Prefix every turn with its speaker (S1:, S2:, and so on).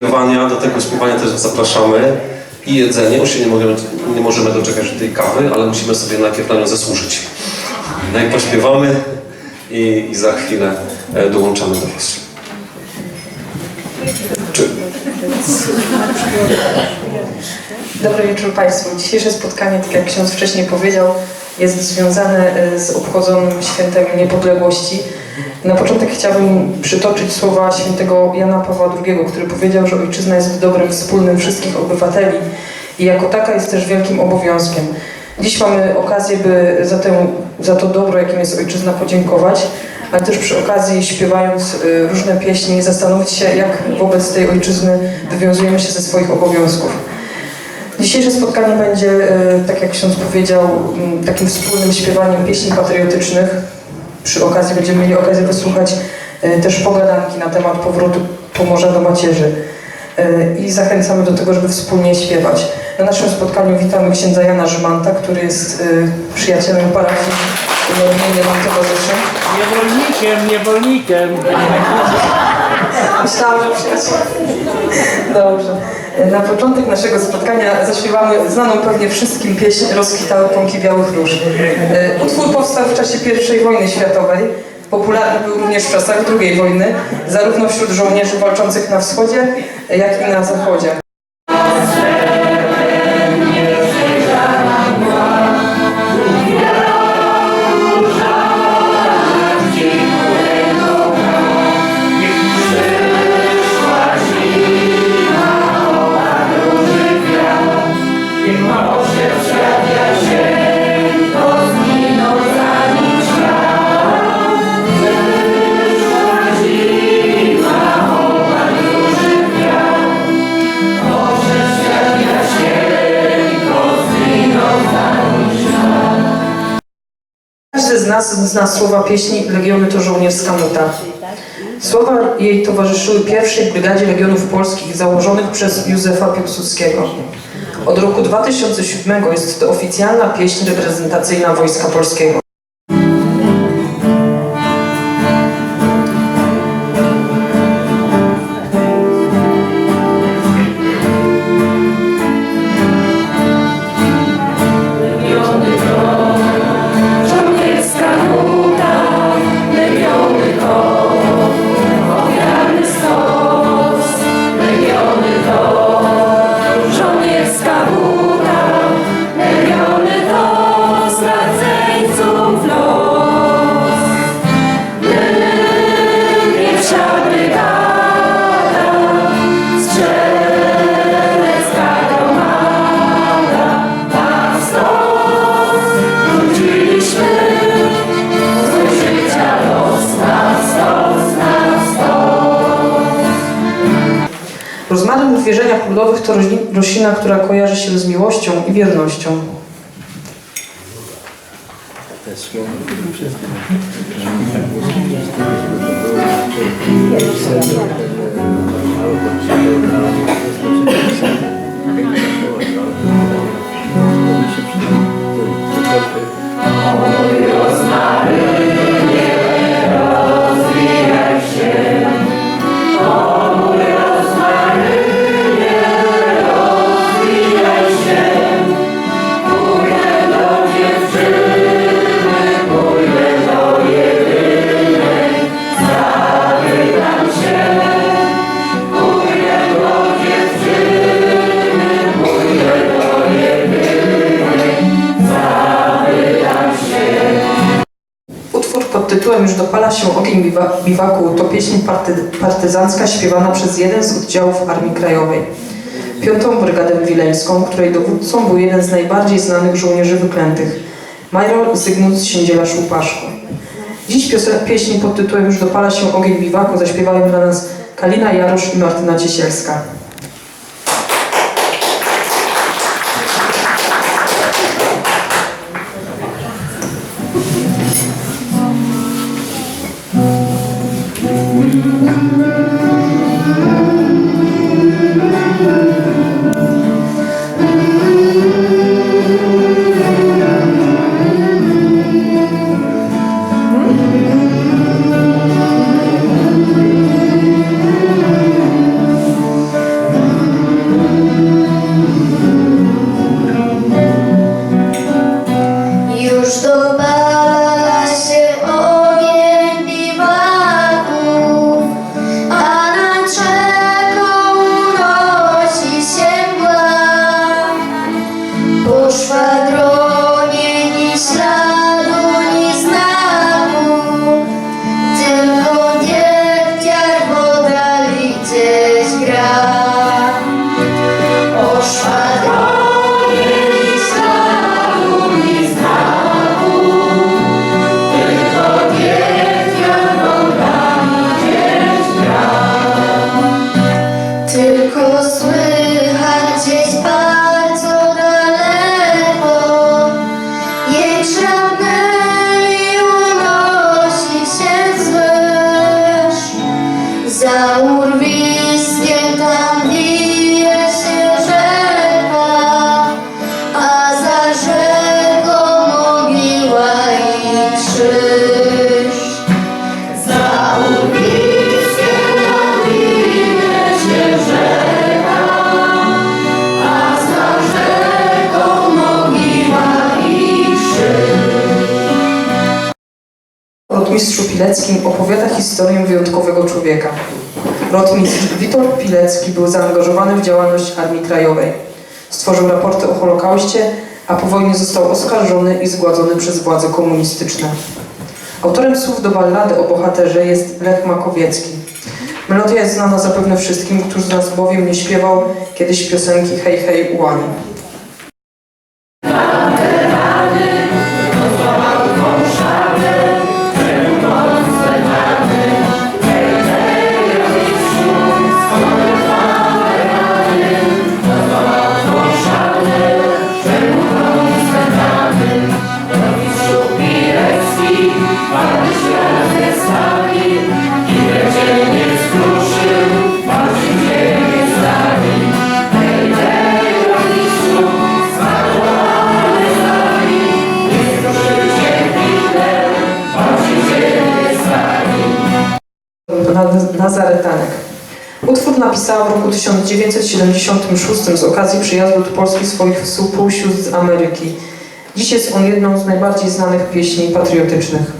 S1: Do tego śpiewania też zapraszamy i jedzenie. Już się nie możemy, nie możemy doczekać tej kawy, ale musimy sobie najpierw na nią zasłużyć. No i pośpiewamy i, i za chwilę e, dołączamy do Was. Czy,
S2: Dobry wieczór Państwu. Dzisiejsze spotkanie, tak jak ksiądz wcześniej powiedział, jest związane e, z obchodzonym świętem niepodległości. Na początek chciałbym przytoczyć słowa świętego Jana Pawła II, który powiedział, że ojczyzna jest dobrem wspólnym wszystkich obywateli i jako taka jest też wielkim obowiązkiem. Dziś mamy okazję, by za, tę, za to dobro, jakim jest ojczyzna, podziękować, ale też przy okazji śpiewając e, różne pieśni zastanowić się, jak wobec tej ojczyzny wywiązujemy się ze swoich obowiązków. Dzisiejsze spotkanie będzie, e, tak jak ksiądz powiedział, m, takim wspólnym śpiewaniem pieśni patriotycznych. Przy okazji będziemy mieli okazję wysłuchać e, też pogadanki na temat powrotu Pomorza do macierzy. E, I zachęcamy do tego, żeby wspólnie śpiewać. Na naszym spotkaniu witamy księdza Jana Rzymanta, który jest e, przyjacielem parafii towarzyszy.
S3: Niewolnikiem, niewolnikiem.
S2: Myślałam, że przyjaciel. Dobrze. Na początek naszego spotkania zaśpiewamy znaną pewnie wszystkim pieśń Rozkwitały pąki białych róż. E, Utwór powstał w czasie I wojny światowej. Popularny był również w czasach II wojny, zarówno wśród żołnierzy walczących na wschodzie, jak i na zachodzie. Nas zna słowa pieśni Legiony to żołnierska nuta. Słowa jej towarzyszyły pierwszej brygadzie Legionów Polskich założonych przez Józefa Piłsudskiego. Od roku 2007 jest to oficjalna pieśń reprezentacyjna Wojska Polskiego. Ludowych to roślin- roślina, która kojarzy się z miłością i wiernością. Utwór pod tytułem Już dopala się ogień biwa- biwaku to pieśń party, partyzancka śpiewana przez jeden z oddziałów Armii Krajowej. Piątą Brygadę Wileńską, której dowódcą był jeden z najbardziej znanych żołnierzy wyklętych, major Zygmunt Siędziela-Szłupaszko. Dziś piose- pieśń pod tytułem Już dopala się ogień biwaku zaśpiewają dla nas Kalina Jarosz i Martyna Ciesielska.
S4: Thank you.
S2: Rotmistrzu Pileckim opowiada historię wyjątkowego człowieka. Rotmistrz Witold Pilecki był zaangażowany w działalność Armii Krajowej. Stworzył raporty o Holokauście, a po wojnie został oskarżony i zgładzony przez władze komunistyczne. Autorem słów do ballady o bohaterze jest Lech Makowiecki. Melodia jest znana zapewne wszystkim, któż z nas bowiem nie śpiewał kiedyś piosenki Hej Hej Ułani. Nazaretanek. Utwór napisała w roku 1976 z okazji przyjazdu do Polski swoich współsióstr z Ameryki. Dziś jest on jedną z najbardziej znanych pieśni patriotycznych.